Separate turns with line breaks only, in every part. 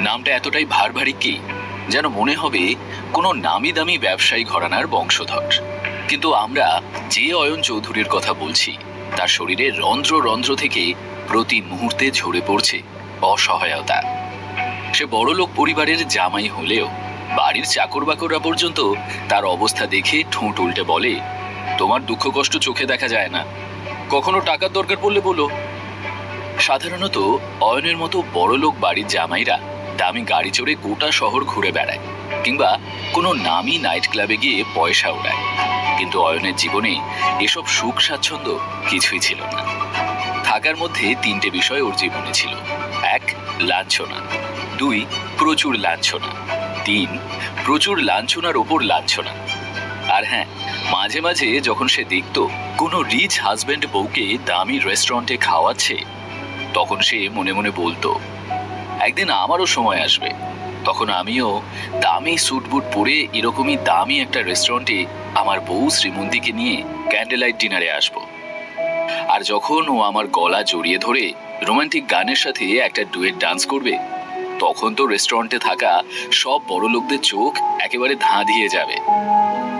নামটা এতটাই ভার ভারী কি, যেন মনে হবে কোনো নামি দামি ব্যবসায়ী ঘরানার বংশধর। কিন্তু আমরা যে অয়ন চৌধুরীর কথা বলছি, তার শরীরে রন্ধ্র রন্ধ্র থেকে প্রতি মুহূর্তে ঝরে পড়ছে অসহায়তা। সে বড়লোক পরিবারের জামাই হলেও, বাড়ির চাকর বাকররা পর্যন্ত তার অবস্থা দেখে ঠোঁট উল্টে বলে, তোমার দুঃখ কষ্ট চোখে দেখা যায় না। কখনো টাকার দরকার পড়লে বলো। সাধারণত অয়নের মতো বড়লোক বাড়ির জামাইরা দামি গাড়ি চড়ে গোটা শহর ঘুরে বেড়ায়, কিংবা কোনো নামি নাইট ক্লাবে গিয়ে পয়সা ওড়ায় কিন্তু অয়নের জীবনে এসব সুখ স্বাচ্ছন্দ্য কিছুই ছিল না। থাকার মধ্যে তিনটে বিষয় ওর জীবনে ছিল। এক, লাঞ্ছনা। দুই, প্রচুর লাঞ্ছনা। তিন, প্রচুর লাঞ্ছনার ওপর লাঞ্ছনা। আর হ্যাঁ মাঝে মাঝে যখন সে দেখত কোনো রিচ হাজবেন্ড বউকে দামি রেস্টুরেন্টে খাওয়াচ্ছে, তখন সে মনে মনে বলতো একদিন আমারও সময় আসবে। তখন আমিও দামি স্যুট বুট পরে এরকমই দামি একটা রেস্টুরেন্টে আমার বউ শ্রীমন্তীকে নিয়ে ক্যান্ডেল লাইট ডিনারে আসব। আর যখন ও আমার গলা জড়িয়ে ধরে রোমান্টিক গানের সাথে একটা ডুয়েট ডান্স করবে, তখন তো রেস্টুরেন্টে থাকা সব বড় লোকদের চোখ একেবারে ধাঁ দিয়ে যাবে।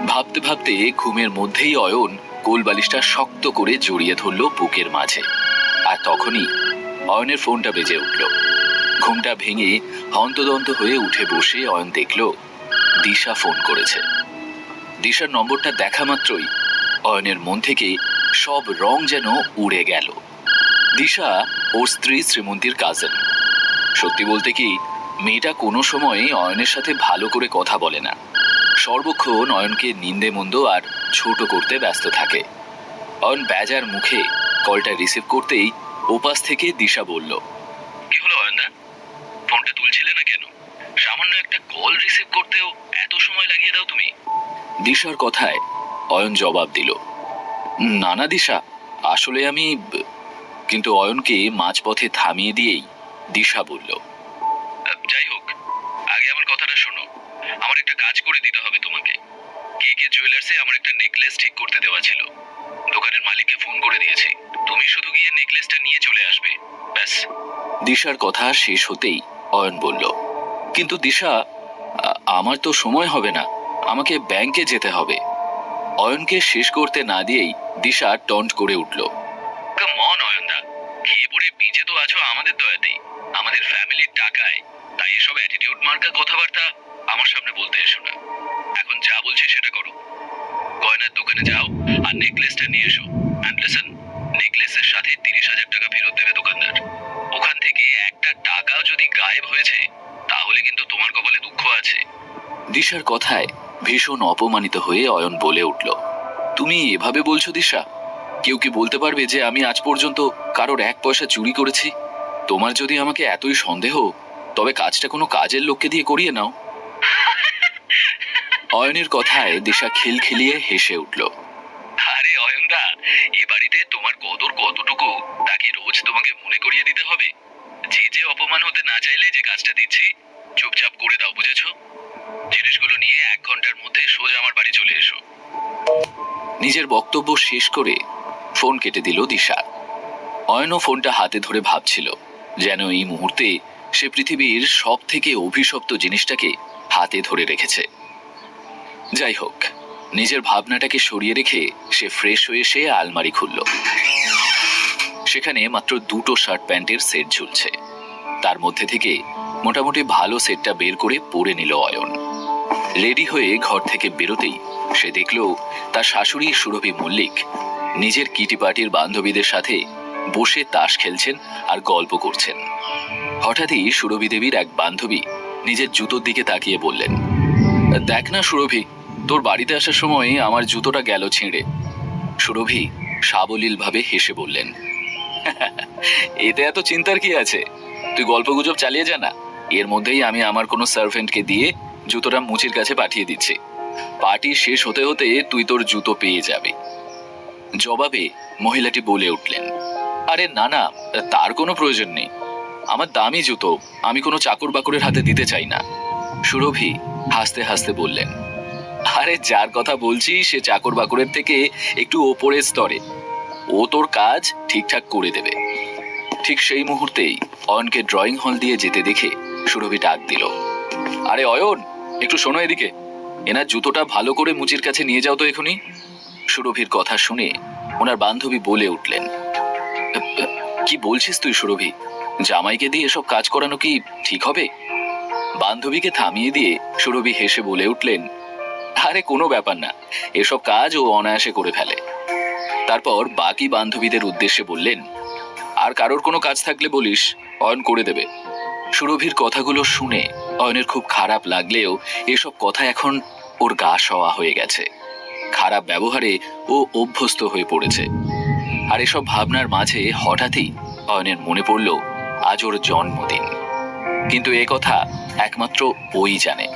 ভাবতে ভাবতে ঘুমের মধ্যেই অয়ন কোল বালিশটা শক্ত করে জড়িয়ে ধরল বুকের মাঝে। আর তখনই অয়নের ফোনটা বেজে উঠল। ঘুমটা ভেঙে হন্তদন্ত হয়ে উঠে বসে অয়ন দেখল, দিশা ফোন করেছে। দিশার নম্বরটা দেখা মাত্রই। অয়নের মন থেকে সব রং যেন উড়ে গেল। দিশা ওর স্ত্রী শ্রীমন্তীর কাজেন সত্যি বলতে কি, মেয়েটা কোনো সময় অয়নের সাথে ভালো করে কথা বলে না। সর্বক্ষণ অয়নকে নিন্দে মন্দ আর ছোট করতে ব্যস্ত থাকে। অয়ন বেজার মুখে কলটা রিসিভ করতেই ওপাশ থেকে দিশা বলল দিশার কথায় অয়ন জবাব দিল না না দিশা আসলে আমি কিন্তু অয়নকে মাঝপথে থামিয়ে দিয়েই দিশা বলল যাই হোক আগে আমার কথাটা শোনো। আমার একটা কাজ করে দিতে হবে তোমাকে। কে কে জুয়েলার্সে আমার একটা নেকলেস ঠিক করতে দেওয়া ছিল দোকানের মালিককে ফোন করে দিয়েছি। তুমি শুধু গিয়ে নেকলেসটা নিয়ে চলে আসবে ব্যাস। দিশার কথা শেষ হতেই অয়ন বলল কিন্তু দিশা আমার তো সময় হবে না। আমাকে ব্যাংকে যেতে হবে। অয়নকে শেষ করতে না দিয়েই দিশা টন্ট করে উঠল। মন অয়নদা। খেয়ে পড়ে বিজে তো আছো আমাদের দয়াতেই। আমাদের ফ্যামিলির টাকায়। তাই এসব অ্যাটিটিউড মার্কা কথাবার্তা আমার সামনে বলতে এসো না। এখন যা বলছি সেটা করো। গয়নার দোকানে যাও আর নেকলেসটা নিয়ে এসো। অ্যান্ড লিসন নেকলেসের সাথে তিরিশ হাজার টাকা ফেরত দেবে দোকানদার। ওখান থেকে একটা টাকাও যদি গায়েব হয়েছে তাহলে কিন্তু তোমার কপালে দুঃখ আছে। দিশার কথায় ভীষণ অপমানিত হয়ে অয়ন বলে উঠল, তুমি এভাবে বলছো দিশা? কেউ কি বলতে পারবে যে আমি আজ পর্যন্ত কারোর এক পয়সা চুরি করেছি? তোমার যদি আমাকে এতই সন্দেহ, তবে কাজটা কোনো কাজের লোককে দিয়ে করিয়ে নাও। অয়নের কথায় দিশা খিলখিলিয়ে হেসে উঠল, আরে অয়নদা, এ বাড়িতে তোমার কদর কতটুকু তাকে রোজ তোমাকে মনে করিয়ে দিতে হবে? যে যে অপমান হতে না চাইলে যে কাজটা দিচ্ছি, চুপচাপ করে দাও, বুঝেছ? জিনিসগুলো নিয়ে নিজের বক্তব্য শেষ করে ফোন কেটে দিল দিশা। অয়নও ফোনটা হাতে ধরে ভাবছিল যেন এই মুহূর্তে সে পৃথিবীর সব থেকে অভিশপ্ত জিনিসটাকে হাতে ধরে রেখেছে। যাই হোক, নিজের ভাবনাটাকে সরিয়ে রেখে সে ফ্রেশ হয়ে সে আলমারি খুলল। সেখানে মাত্র দুটো শার্ট প্যান্টের সেট ঝুলছে। তার মধ্যে থেকে মোটামুটি ভালো সেটটা বের করে পরে নিল অয়ন। রেডি হয়ে ঘর থেকে বেরোতেই সে দেখল তার শাশুড়ি সুরভি মল্লিক। নিজের কিটি পার্টির বান্ধবীদের সাথে বসে তাস খেলছেন আর গল্প করছেন। হঠাৎই সুরভি দেবীর এক বান্ধবী নিজের জুতোর দিকে তাকিয়ে বললেন, দেখ না সুরভি, তোর বাড়িতে আসার সময় আমার জুতোটা গেল ছিঁড়ে। সুরভি সাবলীলভাবে হেসে বললেন এতে এত চিন্তার কি আছে? তুই গল্পগুজব চালিয়ে যা না। এর মধ্যেই আমি আমার কোনো সার্ভেন্টকে দিয়ে জুতোটা মুচির কাছে পাঠিয়ে দিচ্ছি। পার্টি শেষ হতে হতে তুই তোর জুতো পেয়ে যাবে। জবাবে মহিলাটি বলে উঠলেন, আরে না না, তার কোনো প্রয়োজন নেই। আমার দামি জুতো আমি কোনো চাকর বাকরের হাতে দিতে চাই না। সুরভি হাসতে হাসতে বললেন, আরে যার কথা বলছি সে চাকর বাকরের থেকে একটু ওপরের স্তরে। ও তোর কাজ ঠিকঠাক করে দেবে। ঠিক সেই মুহূর্তেই অয়নকে ড্রয়িং হল দিয়ে যেতে দেখে সুরভি ডাক দিল, আরে অয়ন একটু শোনো এদিকে। এনার জুতোটা ভালো করে মুচির কাছে নিয়ে যাও তো এখনই সুরভির কথা শুনে ওনার বান্ধবী বলে উঠলেন "আ, আ, কি বলছিস তুই সুরভি? জামাইকে দিয়ে এসব কাজ করানো কি ঠিক হবে? বান্ধবীকে থামিয়ে দিয়ে সুরভি হেসে বলে উঠলেন আরে কোনো ব্যাপার না এসব কাজ ও অনায়াসে করে ফেলে। তারপর বাকি বান্ধবীদের উদ্দেশ্যে বললেন আর কারোর কোনো কাজ থাকলে বলিস অয়ন করে দেবে। সুরভির কথাগুলো শুনে অয়নের খুব খারাপ লাগলেও এসব কথা এখন ওর গা সওয়া হয়ে গেছে। খারাপ ব্যবহারে ও অভ্যস্ত হয়ে পড়েছে। আর এসব ভাবনার মাঝে হঠাৎই অয়নের মনে পড়ল, আজ ওর জন্মদিন। কিন্তু এ কথা একমাত্র ওই জানে।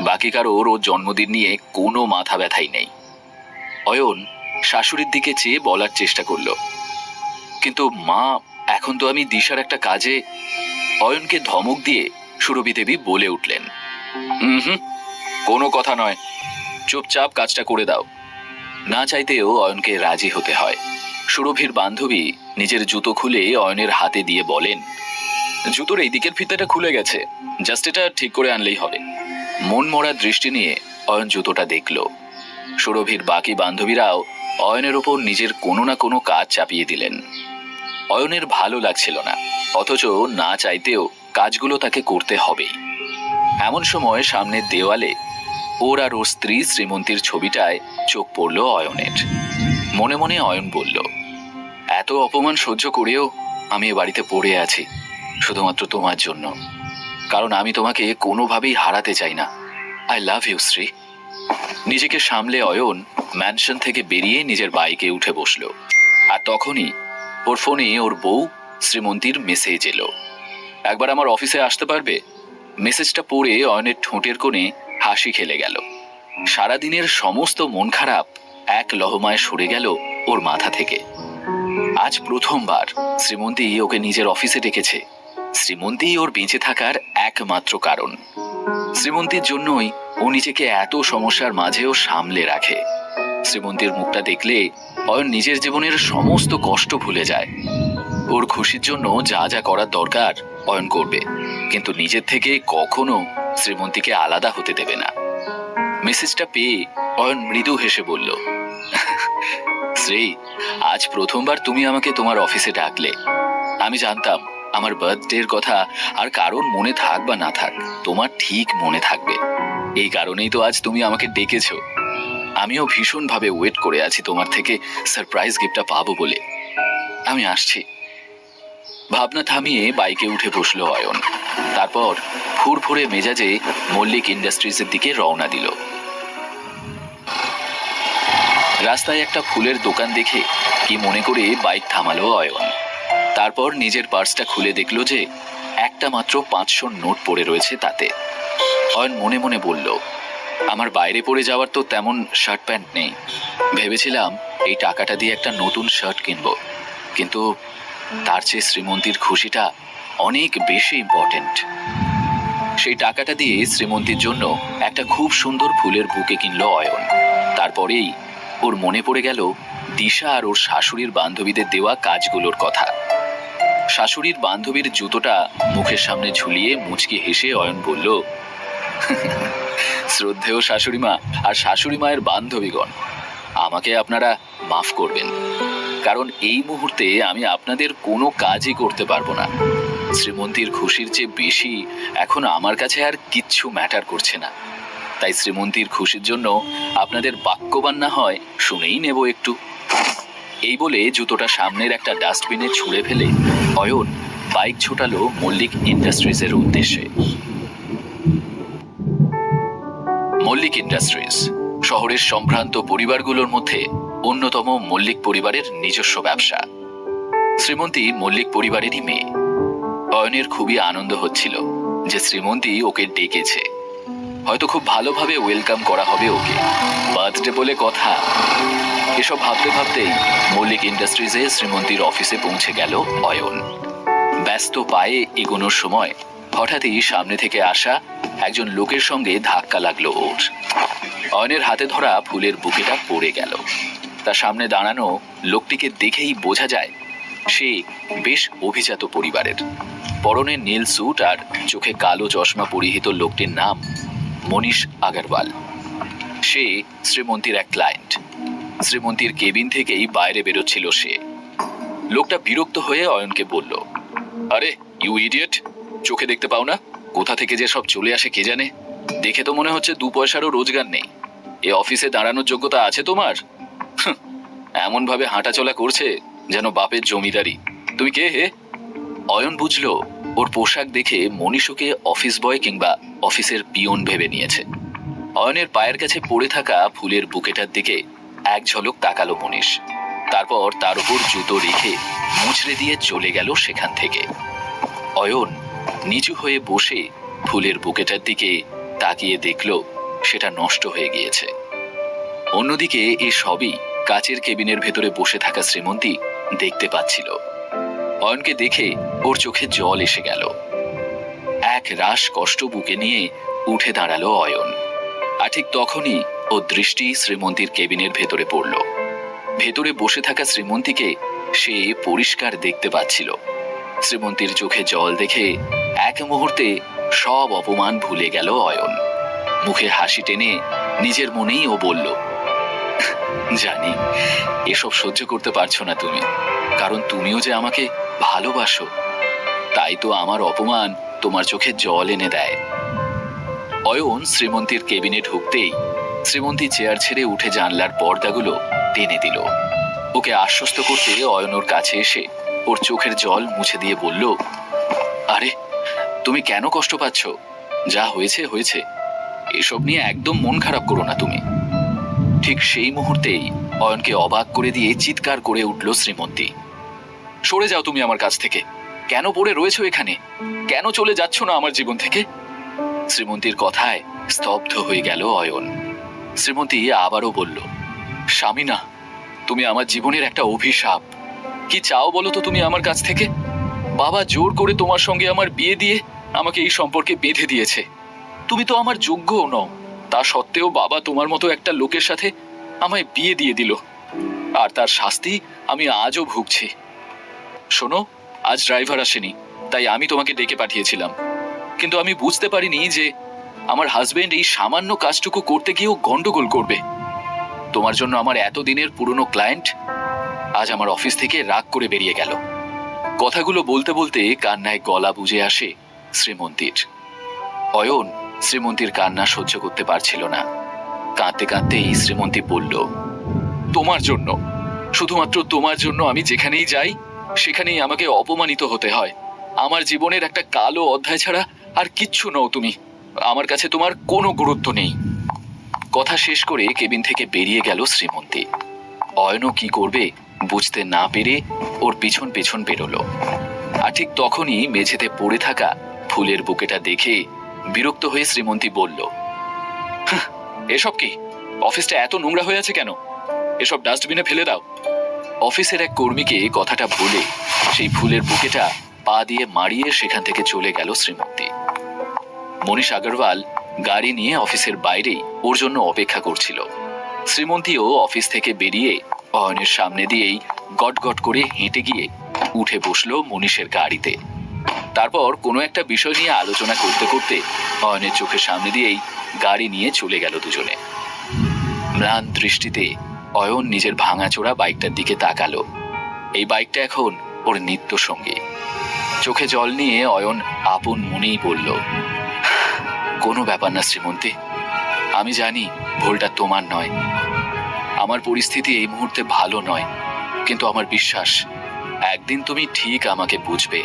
বাকি কারোর ওর জন্মদিন নিয়ে কোনো মাথা ব্যথাই নেই। অয়ন শাশুড়ির দিকে চেয়ে বলার চেষ্টা করল। কিন্তু মা, এখন তো আমি দিশার একটা কাজে অয়নকে ধমক দিয়ে সুরভি দেবী বলে উঠলেন। হুম হুম, কোনো কথা নয়। চুপচাপ কাজটা করে দাও। না চাইতেও অয়নকে রাজি হতে হয়। সুরভির বান্ধবী নিজের জুতো খুলে অয়নের হাতে দিয়ে বলেন, জুতোর এই দিকের ফিতাটা খুলে গেছে। জাস্ট এটা ঠিক করে আনলেই হবে। মন মরা দৃষ্টি নিয়ে অয়ন জুতোটা দেখল। সুরভির বাকি বান্ধবীরাও অয়নের ওপর নিজের কোনো না কোনো কাজ চাপিয়ে দিলেন। অয়নের ভালো লাগছিল না, অথচ না চাইতেও কাজগুলো তাকে করতে হবেই। এমন সময় সামনের দেওয়ালে ওর আর ওর স্ত্রী শ্রীমন্তীর ছবিটায় চোখ পড়ল অয়নের। মনে মনে অয়ন বলল, এত অপমান সহ্য করেও আমি এ বাড়িতে পড়ে আছি, শুধুমাত্র তোমার জন্য। কারণ আমি তোমাকে কোনোভাবেই হারাতে চাই না। আই লাভ ইউ শ্রী নিজেকে সামলে অয়ন ম্যানশন থেকে বেরিয়ে নিজের বাইকে উঠে বসল। আর তখনই ওর ফোনে ওর বউ শ্রীমন্তীর মেসেজ এলো। একবার আমার অফিসে আসতে পারবে? মেসেজটা পড়ে অয়নের ঠোঁটের কোণে হাসি খেলে গেল। সারাদিনের সমস্ত মন খারাপ এক লহমায় সরে গেল ওর মাথা থেকে। আজ প্রথমবার শ্রীমন্তী ওকে নিজের অফিসে ডেকেছে। শ্রীমন্তী ওর বেঁচে থাকার একমাত্র কারণ। শ্রীমন্তীর জন্যই ও নিজেকে এত সমস্যার মাঝেও সামলে রাখে। শ্রীমন্তীর মুখটা দেখলে অয়ন নিজের জীবনের সমস্ত কষ্ট ভুলে যায়। ওর খুশির জন্য যা যা করার দরকার অয়ন করবে, কিন্তু নিজের থেকে কখনো শ্রীমন্তীকে আলাদা হতে দেবে না। মেসেজটা পেয়ে অয়ন মৃদু হেসে বলল, শ্রী, আজ প্রথমবার তুমি আমাকে তোমার অফিসে ডাকলে। আমি জানতাম আমার বার্থডের কথা আর কারণ মনে থাক বা না থাক, তোমার ঠিক মনে থাকবে। এই কারণেই তো আজ তুমি আমাকে ডেকেছো। আমিও ভীষণভাবে ওয়েট করে আছি তোমার থেকে সারপ্রাইজ গিফটটা পাবো বলে। আমি আসছি। ভাবনা থামিয়ে বাইকে উঠে বসল অয়ন। তারপর ফুরফুরে মেজাজে মল্লিক ইন্ডাস্ট্রিজের দিকে রওনা দিল। রাস্তায় একটা ফুলের দোকান দেখে কি মনে করে বাইক থামালো অয়ন। তারপর নিজের পার্সটা খুলে দেখল যে একটা মাত্র পাঁচশো নোট পড়ে রয়েছে তাতে। অয়ন মনে মনে বলল আমার বাইরে পড়ে যাওয়ার তো তেমন শার্ট প্যান্ট নেই। ভেবেছিলাম এই টাকাটা দিয়ে একটা নতুন শার্ট কিনব। কিন্তু তার চেয়ে শ্রীমন্তীর খুশিটা অনেক বেশি ইম্পর্টেন্ট সেই টাকাটা দিয়ে শ্রীমন্তীর জন্য একটা খুব সুন্দর ফুলের বুকে কিনল অয়ন। তারপরেই ওর মনে পড়ে গেল দিশা আর ওর শাশুড়ির বান্ধবীদের দেওয়া কাজগুলোর কথা। শাশুড়ির বান্ধবীর জুতোটা মুখের সামনে ঝুলিয়ে মুচকি হেসে অয়ন বলল শ্রদ্ধেয় শাশুড়িমা আর শাশুড়ি মায়ের বান্ধবীগণ, আমাকে আপনারা মাফ করবেন। কারণ এই মুহূর্তে আমি আপনাদের কোনো কাজই করতে পারব না। শ্রীমন্তীর খুশির চেয়ে বেশি এখন আমার কাছে আর কিচ্ছু ম্যাটার করছে না। তাই শ্রীমন্তীর খুশির জন্য আপনাদের বাক্যবান না হয়, শুনেই নেব একটু। এই বলে জুতোটা সামনের একটা ডাস্টবিনে ছুঁড়ে ফেলে অয়ন বাইক ছোটালো মল্লিক ইন্ডাস্ট্রিজের উদ্দেশ্যে। মল্লিক ইন্ডাস্ট্রিজ, শহরের সম্ভ্রান্ত পরিবারগুলোর মধ্যে অন্যতম মল্লিক পরিবারের নিজস্ব ব্যবসা। শ্রীমন্তী মল্লিক পরিবারেরই মেয়ে। অয়নের খুবই আনন্দ হচ্ছিল যে শ্রীমন্তী ওকে ডেকেছে। হয়তো খুব ভালোভাবে ওয়েলকাম করা হবে ওকে। বার্থডে বলে কথা। এসব ভাবতে ভাবতেই মল্লিক ইন্ডাস্ট্রিজে শ্রীমন্তীর অফিসে পৌঁছে গেল অয়ন। ব্যস্ত পায়ে এগোনোর সময় হঠাৎই সামনে থেকে আসা একজন লোকের সঙ্গে ধাক্কা লাগল ওর। অয়নের হাতে ধরা ফুলের বুকেটা পড়ে গেল। তার সামনে দাঁড়ানো লোকটিকে দেখেই বোঝা যায়, সে বেশ অভিজাত পরিবারের। পরনে নীল স্যুট আর চোখে কালো চশমা পরিহিত লোকটির নাম মনীষ আগরওয়াল। সে শ্রীমন্তীর এক ক্লায়েন্ট শ্রীমন্তীর কেবিন থেকেই বাইরে বেরোচ্ছিল সে। লোকটা বিরক্ত হয়ে অয়নকে বলল, আরে ইউ ইডিয়েট চোখে দেখতে পাও না? কোথা থেকে যে সব চলে আসে কে জানে? দেখে তো মনে হচ্ছে দু পয়সারও রোজগার নেই। এ অফিসে দাঁড়ানোর যোগ্যতা আছে তোমার? এমন ভাবে হাঁটাচলা করছে যেন বাপের জমিদারি। তুমি কে হে? অয়ন বুঝলো, ওর পোশাক দেখে মনীষকে অফিস বয় কিংবা অফিসের পিয়ন ভেবে নিয়েছে। অয়নের পায়ের কাছে পড়ে থাকা ফুলের বুকেটার দিকে এক ঝলক তাকালো মনীষ। তারপর তার উপর জুতো রেখে মুচড়ে দিয়ে চলে গেল সেখান থেকে। অয়ন নিচু হয়ে বসে ফুলের বুকেটার দিকে তাকিয়ে দেখল, সেটা নষ্ট হয়ে গিয়েছে। অন্যদিকে এ সবই কাচের কেবিনের ভেতরে বসে থাকা শ্রীমন্তী দেখতে পাচ্ছিল। অয়নকে দেখে ওর চোখে জল এসে গেল। এক রাস কষ্ট বুকে নিয়ে উঠে দাঁড়াল অয়ন। আর ঠিক তখনই ও দৃষ্টি শ্রীমন্তীর কেবিনের ভেতরে পড়ল। ভেতরে বসে থাকা শ্রীমন্তীকে সে পরিষ্কার দেখতে পাচ্ছিল। শ্রীমন্তীর চোখে জল দেখে এক মুহূর্তে সব অপমান ভুলে গেল অয়ন। মুখে হাসি টেনে নিজের মনেই ও বলল, জানি, এসব সহ্য করতে পারছ না তুমি, কারণ তুমিও যে আমাকে ভালোবাসো, তাই তো আমার অপমান তোমার চোখে জল এনে দেয়। অয়ন শ্রীমন্তীর কেবিনে ঢুকতেই শ্রীমন্তী চেয়ার ছেড়ে উঠে জানলার পর্দাগুলো টেনে দিল। ওকে আশ্বস্ত করতে অয়ন ওর কাছে এসে ওর চোখের জল মুছে দিয়ে বলল, আরে, তুমি কেন কষ্ট পাচ্ছ? যা হয়েছে হয়েছে। এসব নিয়ে একদম মন খারাপ করো না তুমি। ঠিক সেই মুহূর্তেই অয়নকে অবাক করে দিয়ে চিৎকার করে উঠল শ্রীমন্তী। সরে যাও তুমি আমার কাছ থেকে। কেন পড়ে রয়েছো এখানে? কেন চলে যাচ্ছ না আমার জীবন থেকে? শ্রীমন্তীর কথায় স্তব্ধ হয়ে গেল অয়ন। শ্রীমন্তী আবারও বলল, স্বামী না, তুমি আমার জীবনের একটা অভিশাপ। কি চাও বলো তো তুমি আমার কাছ থেকে? বাবা জোর করে তোমার সঙ্গে আমার বিয়ে দিয়ে আমাকে এই সম্পর্কে বেঁধে দিয়েছে। তুমি তো আমার যোগ্যও নও। তা সত্ত্বেও বাবা তোমার মতো একটা লোকের সাথে আমায় বিয়ে দিয়ে দিল। আর তার শাস্তি আমি আজও ভুগছি। শোনো, আজ ড্রাইভার আসেনি, তাই আমি তোমাকে ডেকে পাঠিয়েছিলাম। কিন্তু আমি বুঝতে পারিনি যে আমার হাজবেন্ড এই সামান্য কাজটুকু করতে গিয়েও গন্ডগোল করবে। তোমার জন্য আমার এতদিনের পুরনো ক্লায়েন্ট আজ আমার অফিস থেকে রাগ করে বেরিয়ে গেল। কথাগুলো বলতে বলতে কান্নায় গলা বুঝে আসে শ্রীমন্তীর। অয়ন শ্রীমন্তীর কান্না সহ্য করতে পারছিল না। কাঁদতে কাঁদতেই শ্রীমন্তী বলল, তোমার জন্য, শুধুমাত্র তোমার জন্য আমি যেখানেই যাই, সেখানেই আমাকে অপমানিত হতে হয়। আমার জীবনের একটা কালো অধ্যায় ছাড়া আর কিচ্ছু নও তুমি। আমার কাছে তোমার কোনো গুরুত্ব নেই। কথা শেষ করে কেবিন থেকে বেরিয়ে গেল শ্রীমন্তী। অয়নও কি করবে বুঝতে না পেরে ওর পিছন পেছন বেরোলো। আর ঠিক তখনই মেঝেতে পড়ে থাকা ফুলের বুকেটা দেখে বিরক্ত হয়ে শ্রীমন্তী বলল "হাহ, এসব কি? অফিসটা এত নোংরা হয়ে আছে কেন? এসব ডাস্টবিনে ফেলে দাও। অফিসের এক কর্মীকে কথাটা বলে সেই ফুলের বুকেটা পা দিয়ে মারিয়ে সেখান থেকে চলে গেল শ্রীমন্তী। মনীষ আগরওয়াল গাড়ি নিয়ে অফিসের বাইরেই ওর জন্য অপেক্ষা করছিল। শ্রীমন্তীও অফিস থেকে বেরিয়ে অয়নের সামনে দিয়েই গট গট করে হেঁটে গিয়ে উঠে বসল মনীষের গাড়িতে। তারপর কোনো একটা বিষয় নিয়ে আলোচনা করতে করতে অয়নের চোখের সামনে দিয়েই গাড়ি নিয়ে চলে গেল দুজনে। ম্লান দৃষ্টিতে অয়ন নিজের ভাঙাচোরা বাইকটার দিকে তাকালো। এই বাইকটা এখন ওর নিত্য সঙ্গী। চোখে জল নিয়ে অয়ন আপন মনেই বলল, কোনো ব্যাপার না শ্রীমন্তী। আমি জানি ভুলটা তোমার নয়। আমার পরিস্থিতি এই মুহূর্তে ভালো নয়, কিন্তু আমার বিশ্বাস, একদিন তুমি ঠিক আমাকে বুঝবে।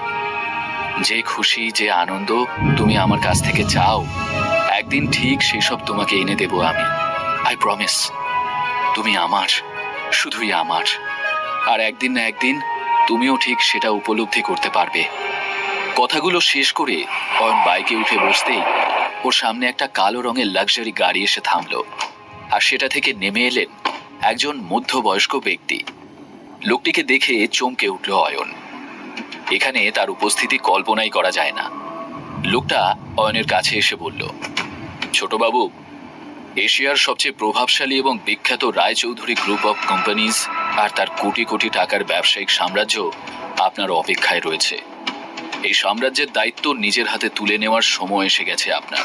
যে খুশি, যে আনন্দ তুমি আমার কাছ থেকে চাও, একদিন ঠিক সেসব তোমাকে এনে দেব আমি। আই প্রমিস তুমি আমার, শুধুই আমার। আর একদিন না একদিন তুমিও ঠিক সেটা উপলব্ধি করতে পারবে। কথাগুলো শেষ করে অয়ন বাইকে উঠে বসতেই ওর সামনে একটা কালো রঙের লাক্সারি গাড়ি এসে থামলো। আর সেটা থেকে নেমে এলেন একজন মধ্যবয়স্ক ব্যক্তি। লোকটিকে দেখে চমকে উঠল অয়ন। এখানে তার উপস্থিতি কল্পনাই করা যায় না। লোকটা অয়নের কাছে এসে বলল, ছোটবাবু, এশিয়ার সবচেয়ে প্রভাবশালী এবং বিখ্যাত রায়চৌধুরী গ্রুপ অফ কোম্পানিজ আর তার কোটি কোটি টাকার ব্যবসায়িক সাম্রাজ্য আপনার অপেক্ষায় রয়েছে। এই সাম্রাজ্যের দায়িত্ব নিজের হাতে তুলে নেওয়ার সময় এসে গেছে আপনার।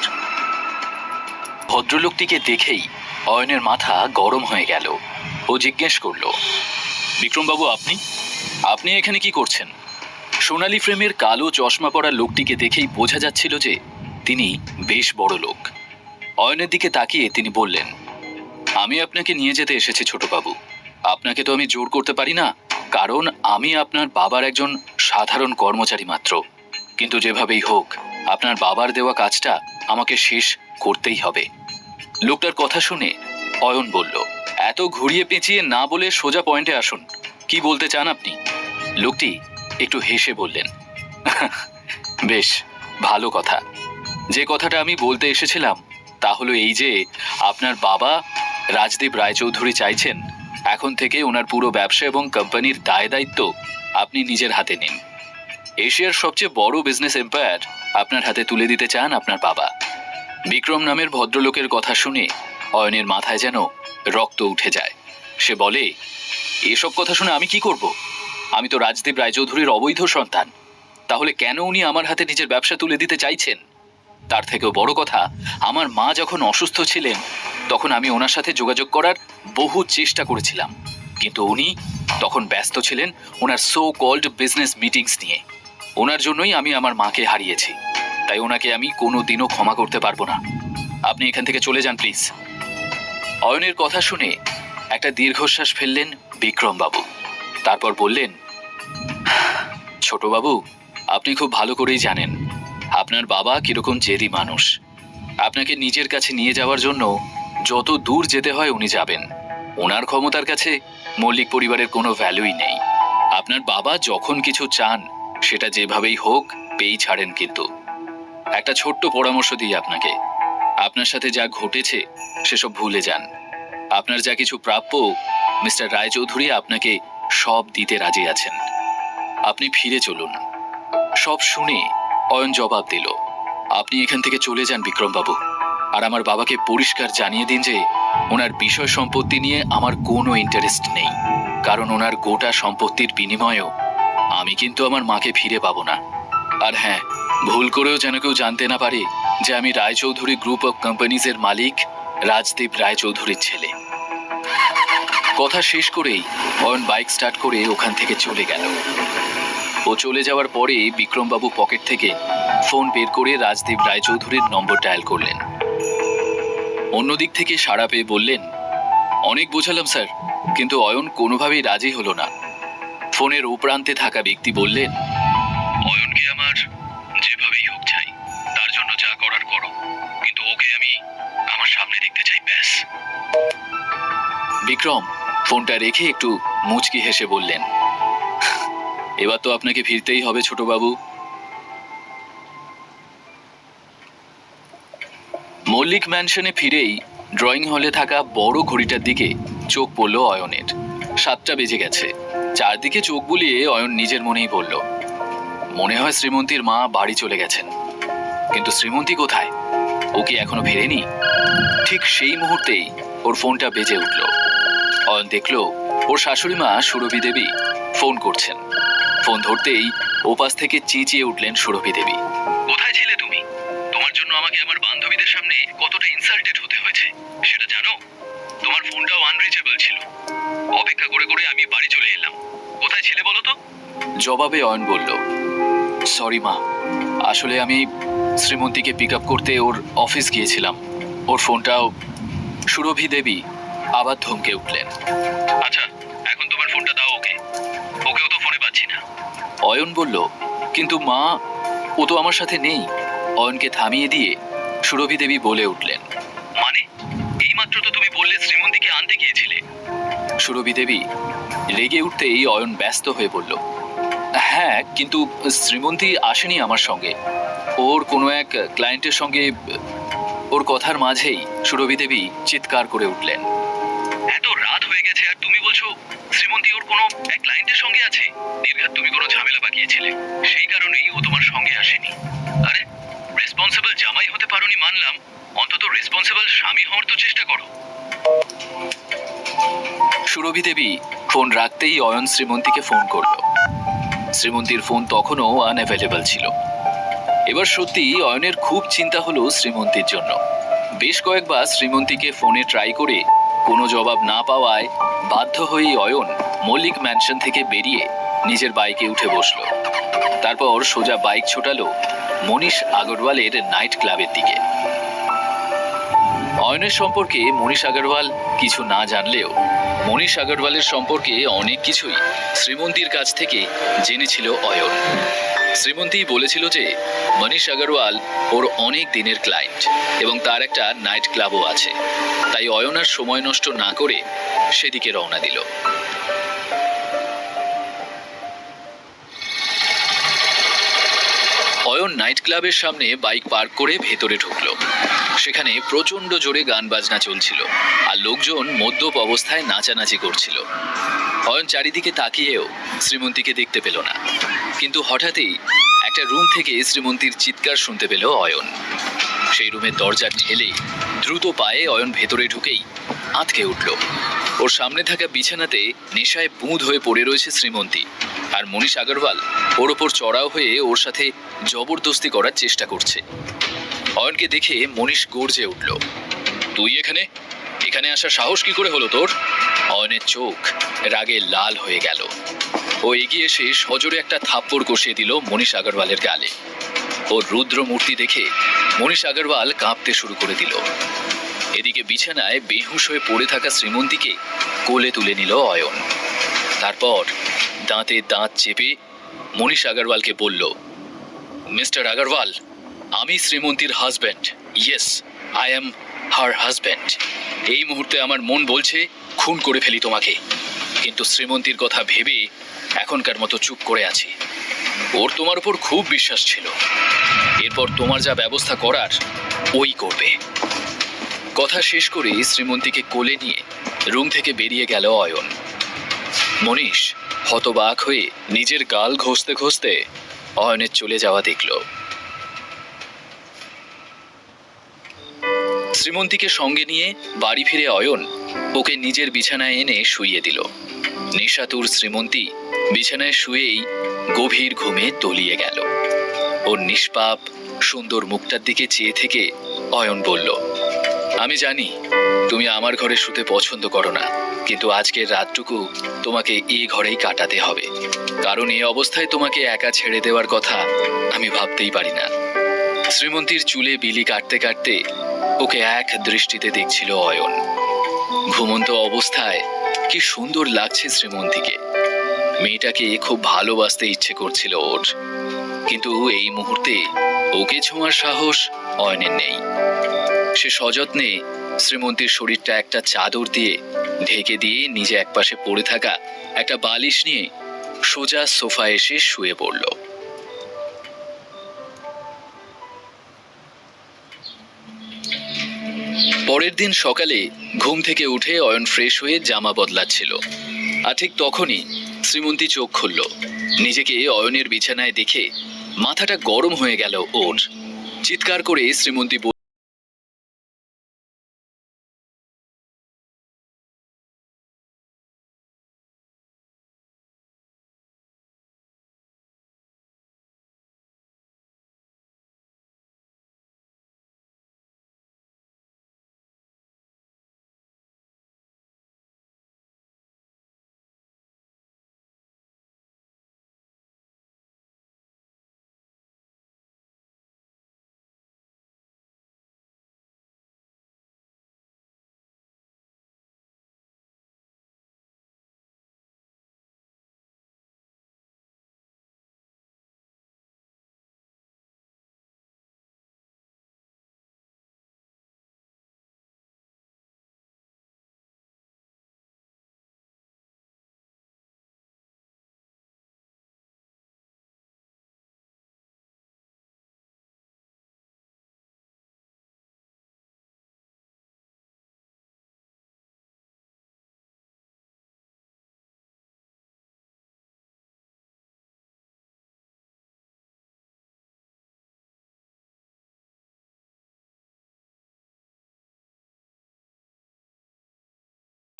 ভদ্রলোকটিকে দেখেই অয়নের মাথা গরম হয়ে গেল। ও জিজ্ঞেস করল, বিক্রমবাবু, আপনি? আপনি এখানে কি করছেন? সোনালি ফ্রেমের কালো চশমা পরা লোকটিকে দেখেই বোঝা যাচ্ছিল যে তিনি বেশ বড় লোক। অয়নের দিকে তাকিয়ে তিনি বললেন, আমি আপনাকে নিয়ে যেতে এসেছি ছোটবাবু। আপনাকে তো আমি জোর করতে পারি না, কারণ আমি আপনার বাবার একজন সাধারণ কর্মচারী মাত্র। কিন্তু যেভাবেই হোক, আপনার বাবার দেওয়া কাজটা আমাকে শেষ করতেই হবে। লোকটার কথা শুনে অয়ন বলল, এত ঘুরিয়ে পেঁচিয়ে না বলে সোজা পয়েন্টে আসুন। কি বলতে চান আপনি? লোকটি একটু হেসে বললেন, বেশ, ভালো কথা। যে কথাটা আমি বলতে এসেছিলাম, তা হলো এই যে, আপনার বাবা রাজদীপ রায়চৌধুরী চাইছেন, এখন থেকে ওনার পুরো ব্যবসা এবং কোম্পানির দায় দায়িত্ব আপনি নিজের হাতে নিন। এশিয়ার সবচেয়ে বড় বিজনেস এম্পায়ার আপনার হাতে তুলে দিতে চান আপনার বাবা। বিক্রম নামের ভদ্রলোকের কথা শুনে অয়নের মাথায় যেন রক্ত উঠে যায়। সে বলে, এসব কথা শুনে আমি কি করব? আমি তো রাজদীপ রায়চৌধুরীর অবৈধ সন্তান। তাহলে কেন উনি আমার হাতে নিজের ব্যবসা তুলে দিতে চাইছেন? তার থেকেও বড় কথা, আমার মা যখন অসুস্থ ছিলেন, তখন আমি ওনার সাথে যোগাযোগ করার বহু চেষ্টা করেছিলাম। কিন্তু উনি তখন ব্যস্ত ছিলেন ওনার সো কল্ড বিজনেস মিটিংস নিয়ে। ওনার জন্যই আমি আমার মাকে হারিয়েছি। তাই ওনাকে আমি কোনো দিনও ক্ষমা করতে পারব না। আপনি এখান থেকে চলে যান, প্লিজ। অয়নের কথা শুনে একটা দীর্ঘশ্বাস ফেললেন বিক্রম বাবু তারপর বললেন, ছোটবাবু, আপনি খুব ভালো করেই জানেন, আপনার বাবা কীরকম জেদি মানুষ। আপনাকে নিজের কাছে নিয়ে যাওয়ার জন্য যত দূর যেতে হয় উনি যাবেন। ওনার ক্ষমতার কাছে মল্লিক পরিবারের কোনো ভ্যালুই নেই। আপনার বাবা যখন কিছু চান, সেটা যেভাবেই হোক, পেয়েই ছাড়েন কিন্তু। একটা ছোট্ট পরামর্শ দিই আপনাকে। আপনার সাথে যা ঘটেছে, সেসব ভুলে যান। আপনার যা কিছু প্রাপ্য, মিস্টার রায়চৌধুরী আপনাকে সব দিতে রাজি আছেন। আপনি ফিরে চলুন। সব শুনে অয়ন জবাব দিল, আপনি এখান থেকে চলে যান, বিক্রমবাবু। আর আমার বাবাকে পরিষ্কার জানিয়ে দিন যে, ওনার বিষয় সম্পত্তি নিয়ে আমার কোনো ইন্টারেস্ট নেই। কারণ ওনার গোটা সম্পত্তির বিনিময়েও আমি কিন্তু আমার মাকে ফিরে পাবো না। আর হ্যাঁ ভুল করেও যেন কেউ জানতে না পারে যে আমি রায়চৌধুরী গ্রুপ অফ কোম্পানিজের মালিক, রাজদীপ রায়চৌধুরীর ছেলে। কথা শেষ করেই অয়ন বাইক স্টার্ট করে ওখান থেকে চলে গেল। ও চলে যাওয়ার পরে বিক্রমবাবু পকেট থেকে ফোন বের করে রাজদীপ রায়চৌধুরীর নম্বর ডায়াল করলেন। অন্যদিক থেকে সাড়া পেয়ে বললেন, অনেক বোঝালাম স্যার কিন্তু অয়ন কোনোভাবেই রাজি হলো না। ফোনের উপরান্তে থাকা ব্যক্তি বললেন বিক্রম ফোনটা রেখে একটু মুচকি হেসে বললেন, এবার তো আপনাকে ফিরতেই হবে ছোটবাবু। মল্লিক ম্যানশনে ফিরেই ড্রয়িং হলে থাকা বড় ঘড়িটার দিকে চোখ পড়ল অয়নের। সাতটা বেজে গেছে। চারদিকে চোখ বুলিয়ে অয়ন নিজের মনেই বলল, মনে হয় শ্রীমন্তীর মা বাড়ি চলে গেছেন। কিন্তু শ্রীমন্তী কোথায়? ও কি এখনও ফেরেনি? ঠিক সেই মুহূর্তেই ওর ফোনটা বেজে উঠল। অয়ন দেখল ওর শাশুড়ি মা সুরভি দেবী ফোন করছেন। ফোন ধরতেই ওপাশ থেকে চেঁচিয়ে উঠলেন সুরভি দেবী। কোথায় ছিলে তুমি? তোমার জন্য আমাকে আমার বান্ধবীদের সামনে কতটা ইনসাল্টেড হতে হয়েছে সেটা জানো? তোমার ফোনটাও আনরিচেবল ছিল। অপেক্ষা করে করে আমি বাড়ি চলে এলাম। কোথায় ছিলে বলো তো? জবাবে অয়ন বলল সরি মা আসলে আমি শ্রীমন্তীকে পিক আপ করতে ওর অফিস গিয়েছিলাম। ওর ফোনটাও সুরভি দেবী আবার ধমকে উঠলেন। আচ্ছা এখন তোমার ফোনটা দাও ওকে। ওকেও তো ফোনে পাচ্ছি না। অয়ন বলল কিন্তু মা ও তো আমার সাথে নেই। অয়নকে থামিয়ে দিয়ে সুরভি দেবী বলে উঠলেন। মানে? এইমাত্র তো তুমি বললে শ্রীমন্তীকে আনতে গিয়েছিলে। সুরভি দেবী রেগে উঠতেই অয়ন ব্যস্ত হয়ে বলল হ্যাঁ কিন্তু শ্রীমন্তী আসেনি আমার সঙ্গে। ওর কোনো এক ক্লায়েন্টের সঙ্গে ওর কথার মাঝেই সুরভি দেবী চিৎকার করে উঠলেন। এত রাত হয়ে গেছে আর তুমি বলছো শ্রীমন্তী ওর কোনো এক ক্লায়েন্টের সঙ্গে আছে? নির্ঘাত তুমি কোনো ঝামেলা পাকিয়েছিলে। সেই কারণেই ও তোমার সঙ্গে আসেনি। আরে রেসপন্সিবল জামাই হতে পারোনি মানলাম। অন্তত রেসপন্সিবল স্বামী হওয়ার তো চেষ্টা করো। সুরভি দেবী ফোন রাখতেই অয়ন শ্রীমন্তীকে ফোন করল। শ্রীমন্তীর ফোন তখনও আনঅ্যাভেলেবল ছিল। এবার সত্যি অয়নের খুব চিন্তা হলো শ্রীমন্তীর জন্য। বেশ কয়েকবার শ্রীমন্তীকে ফোনে ট্রাই করে কোনো জবাব না পাওয়ায় বাধ্য হয়ে অয়ন মল্লিক ম্যানশন থেকে বেরিয়ে নিজের বাইকে উঠে বসল। তারপর সোজা বাইক ছোটালো মনীষ আগরওয়ালের নাইট ক্লাবের দিকে। অয়নের সম্পর্কে মনীষ আগরওয়াল কিছু না জানলেও মনীষ আগরওয়ালের সম্পর্কে অনেক কিছুই শ্রীমন্তীর কাছ থেকে জেনেছিল অয়ন। শ্রীমন্তী বলেছিল যে, মনীষ আগরওয়াল ওর অনেক দিনের ক্লায়েন্ট এবং তার একটা নাইট ক্লাবও আছে। তাই অয়নার সময় নষ্ট না করে সেদিকে রওনা দিল। অয়ন নাইট ক্লাবের সামনে বাইক পার্ক করে ভেতরে ঢুকলো। সেখানে প্রচণ্ড জোরে গান বাজনা চলছিল আর লোকজন মদ্যপ অবস্থায় নাচানাচি করছিল। অয়ন চারিদিকে তাকিয়েও শ্রীমন্তীকে দেখতে পেল না। কিন্তু হঠাৎই একটা রুম থেকে শ্রীমন্তীর চিৎকার শুনতে পেল অয়ন। সেই রুমের দরজা ঠেলে দ্রুত পায়ে অয়ন ভেতরে ঢুকেই আঁতকে উঠল। ওর সামনে থাকা বিছানাতে নেশায় বুঁদ হয়ে পড়ে রয়েছে শ্রীমন্তী। আর মনীষ আগরওয়াল ওর ওপর চড়াও হয়ে ওর সাথে জবরদস্তি করার চেষ্টা করছে। অয়নকে দেখে মনীষ গর্জে উঠল, তুই এখানে? এখানে আসার সাহস কি করে হলো তোর? অয়নের চোখ রাগে লাল হয়ে গেল। ও এগিয়ে এসে সজোরে একটা থাপ্পড় কষিয়ে দিল মনীষ আগরওয়ালের গালে। ওর রুদ্র মূর্তি দেখে মনীষ আগরওয়াল কাঁপতে শুরু করে দিল। এদিকে বিছানায় বেহুশ হয়ে পড়ে থাকা শ্রীমন্তীকে কোলে তুলে নিল অয়ন। তারপর দাঁতে দাঁত চেপে মনীষ আগরওয়ালকে বলল, মিস্টার আগরওয়াল, আমি শ্রীমন্তীর husband. Yes, I am her husband. এই মুহূর্তে আমার মন বলছে, খুন করে ফেলি তোমাকে। কিন্তু শ্রীমন্তীর কথা ভেবে এখনকার মতো চুপ করে আছি। ওর তোমার উপর খুব বিশ্বাস ছিল। এরপর তোমার যা ব্যবস্থা করার, ওই করবে। কথা শেষ করে শ্রীমন্তীকে কোলে নিয়ে রুম থেকে বেরিয়ে গেল অয়ন। মনীষ হতবাক হয়ে নিজের গাল ঘষতে ঘষতে অয়নের চলে যাওয়া দেখল। শ্রীমন্তীকে সঙ্গে নিয়ে বাড়ি ফিরে অয়ন ওকে নিজের বিছানায় এনে শুইয়ে দিল। নিশাতুর শ্রীমন্তী বিছানায় শুয়েই গভীর ঘুমে তলিয়ে গেল। ওর নিষ্পাপ, সুন্দর মুখটার দিকে চেয়ে থেকে অয়ন বলল আমি জানি তুমি আমার ঘরে শুতে পছন্দ করো না, কিন্তু আজকের রাতটুকু তোমাকে এই ঘরেই কাটাতে হবে। কারণ এই অবস্থায় তোমাকে একা ছেড়ে দেওয়ার কথা আমি ভাবতেই পারি না। শ্রীমন্তীর চুলে বিলি কাটতে কাটতে ওকে এক দৃষ্টিতে দেখছিল অয়ন। ঘুমন্ত অবস্থায় কি সুন্দর লাগছে শ্রীমন্তীকে। মেয়েটাকে খুব ভালোবাসতে ইচ্ছে করছিল ওর। কিন্তু এই মুহূর্তে ওকে ছোঁয়ার সাহস অয়নের নেই। সে সযত্নে শ্রীমন্তীর শরীরটা একটা চাদর দিয়ে ঢেকে দিয়ে নিজে একপাশে পড়ে থাকা একটা বালিশ নিয়ে সোজা সোফা এসে শুয়ে পড়ল। পরের দিন সকালে ঘুম থেকে উঠে অয়ন ফ্রেশ হয়ে জামা বদলাচ্ছিল। আর ঠিক তখনই শ্রীমন্তী চোখ খুলল। নিজেকে অয়নের বিছানায় দেখে মাথাটা গরম হয়ে গেল ওর। চিৎকার করে শ্রীমন্তী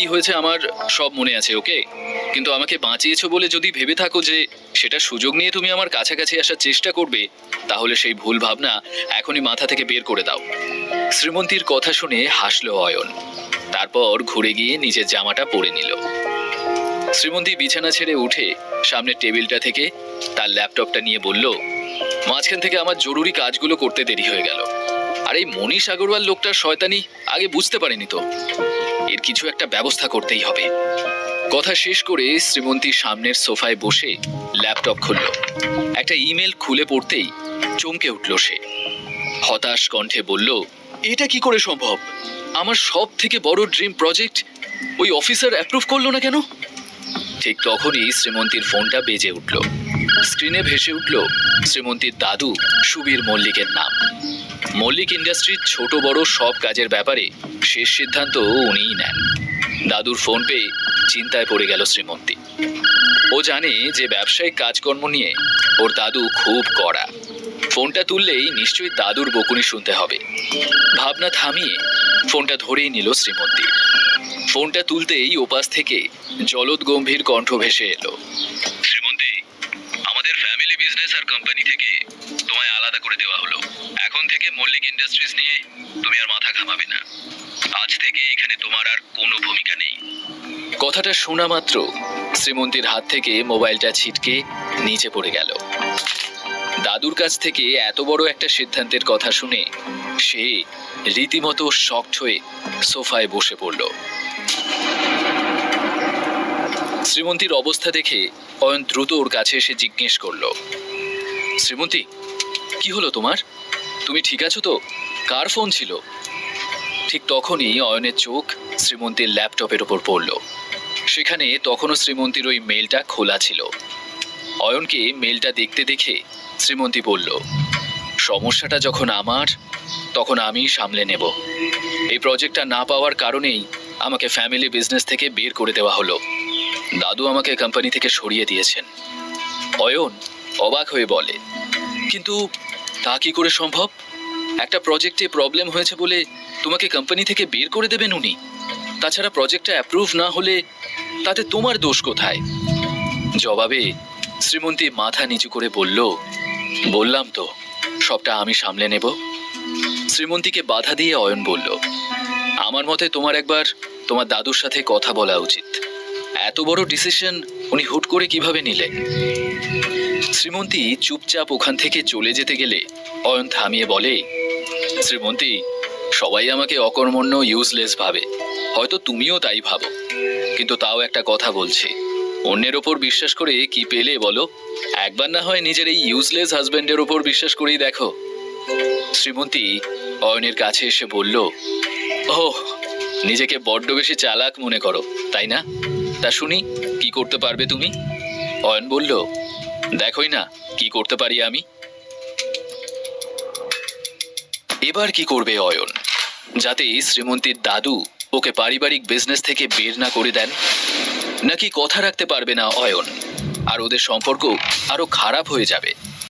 কি হয়েছে আমার সব মনে আছে ওকে কিন্তু আমাকে বাঁচিয়েছো বলে যদি ভেবে থাকো যে সেটা সুযোগ নিয়ে তুমি আমার কাছাকাছি আসার চেষ্টা করবে, তাহলে সেই ভুল ভাবনা এখনই মাথা থেকে বের করে দাও। শ্রীমন্তীর কথা শুনে হাসলো অয়ন। তারপর ঘুরে গিয়ে নিজের জামাটা পরে নিল। শ্রীমন্তী বিছানা ছেড়ে উঠে সামনের টেবিলটা থেকে তার ল্যাপটপটা নিয়ে বলল, মাঝখান থেকে আমার জরুরি কাজগুলো করতে দেরি হয়ে গেল। আর এই মনীষ আগরওয়াল লোকটার শয়তানি, আগে বুঝতে পারেনি তো। এর কিছু একটা ব্যবস্থা করতেই হবে। কথা শেষ করে শ্রীমন্তী সামনের সোফায় বসে ল্যাপটপ খুলল। একটা ইমেল খুলে পড়তেই চমকে উঠল সে। হতাশ কণ্ঠে বলল, এটা কি করে সম্ভব? আমার সব থেকে বড় ড্রিম প্রজেক্ট ওই অফিসার অ্যাপ্রুভ করল না কেন? ঠিক তখনই শ্রীমন্তীর ফোনটা বেজে উঠল। স্ক্রিনে ভেসে উঠল শ্রীমন্তীর দাদু সুবীর মল্লিকের নাম। মল্লিক ইন্ডাস্ট্রির ছোট বড় সব কাজের ব্যাপারে শেষ সিদ্ধান্ত উনিই নেন। দাদুর ফোন পেয়ে চিন্তায় পড়ে গেল শ্রীমন্তী। ও জানে যে ব্যবসায়িক কাজকর্ম নিয়ে ওর দাদু খুব কড়া। ফোনটা তুললেই নিশ্চয়ই দাদুর বকুনি শুনতে হবে। ভাবনা থামিয়ে ফোনটা ধরেই নিল শ্রীমন্তী। ফোনটা তুলতেই ওপাশ থেকে জলদ গম্ভীর কণ্ঠ ভেসে এলো। শ্রীমন্তী, আমাদের ফ্যামিলি বিজনেস আর কোম্পানি থেকে তোমায় আলাদা করে দেওয়া হলো। এখন থেকে মল্লিক ইন্ডাস্ট্রিজ নিয়ে তুমি আর মাথা ঘামাবে না। আজ থেকে এখানে তোমার আর কোনো ভূমিকা নেই। কথাটা শোনা মাত্র শ্রীমন্তীর হাত থেকে মোবাইলটা ছিটকে নিচে পড়ে গেল। দাদুর কাছ থেকে এত বড় একটা সিদ্ধান্তের কথা শুনে সে রীতিমতো শকড হয়ে সোফায় বসে পড়ল। শ্রীমন্তীর অবস্থা দেখে অয়ন দ্রুত ওর কাছে এসে জিজ্ঞেস করল, শ্রীমন্তী, কি হলো তোমার? তুমি ঠিক আছো তো? কার ফোন ছিল? ঠিক তখনই অয়নের চোখ শ্রীমন্তীর ল্যাপটপের ওপর পড়ল। সেখানে তখনও শ্রীমন্তীর ওই মেলটা খোলা ছিল। অয়নকে মেলটা দেখতে দেখে শ্রীমন্তী বলল, সমস্যাটা যখন আমার, তখন আমি সামলে নেব। এই প্রজেক্টটা না পাওয়ার কারণেই আমাকে ফ্যামিলি বিজনেস থেকে বের করে দেওয়া হলো। দাদু আমাকে কোম্পানি থেকে সরিয়ে দিয়েছেন। অয়ন অবাক হয়ে বলে, কিন্তু তা কি করে সম্ভব? একটা প্রজেক্টে প্রবলেম হয়েছে বলে তোমাকে কোম্পানি থেকে বের করে দেবেন উনি। তাছাড়া প্রজেক্টটা অ্যাপ্রুভ না হলে তাতে তোমার দোষ কোথায়? জবাবে শ্রীমন্তী মাথা নিচু করে বলল, বললাম তো, সবটা আমি সামলে নেব। শ্রীমন্তীকে বাধা দিয়ে অয়ন বলল, আমার মতে তোমার একবার তোমার দাদুর সাথে কথা বলা উচিত। এত বড় ডিসিশন উনি হুট করে কীভাবে নিলেন? শ্রীমন্তী চুপচাপ ওখান থেকে চলে যেতে গেলে অয়ন থামিয়ে বলে শ্রীমন্তী, সবাই আমাকে অকর্মণ্য ইউজলেস ভাবে। হয়তো তুমিও তাই ভাবো। কিন্তু তাও একটা কথা বলছি। অন্যের ওপর বিশ্বাস করে কি পেলে বলো? একবার না হয় নিজের এই ইউজলেস হাজবেন্ডের ওপর বিশ্বাস করেই দেখো। শ্রীমন্তী অয়নের কাছে এসে বলল, ওহ, নিজেকে বড্ড বেশি চালাক মনে করো, তাই না? তা শুনি, কি করতে পারবে তুমি? অয়ন বলল, দেখোই না, কি করতে পারি আমি? এবার কি করবে অয়ন? যাতে শ্রীমন্তীর দাদু ওকে পারিবারিক বিজনেস থেকে বের না করে দেন? নাকি কথা রাখতে পারবে না অয়ন? আর ওদের সম্পর্ক আরও খারাপ হয়ে যাবে।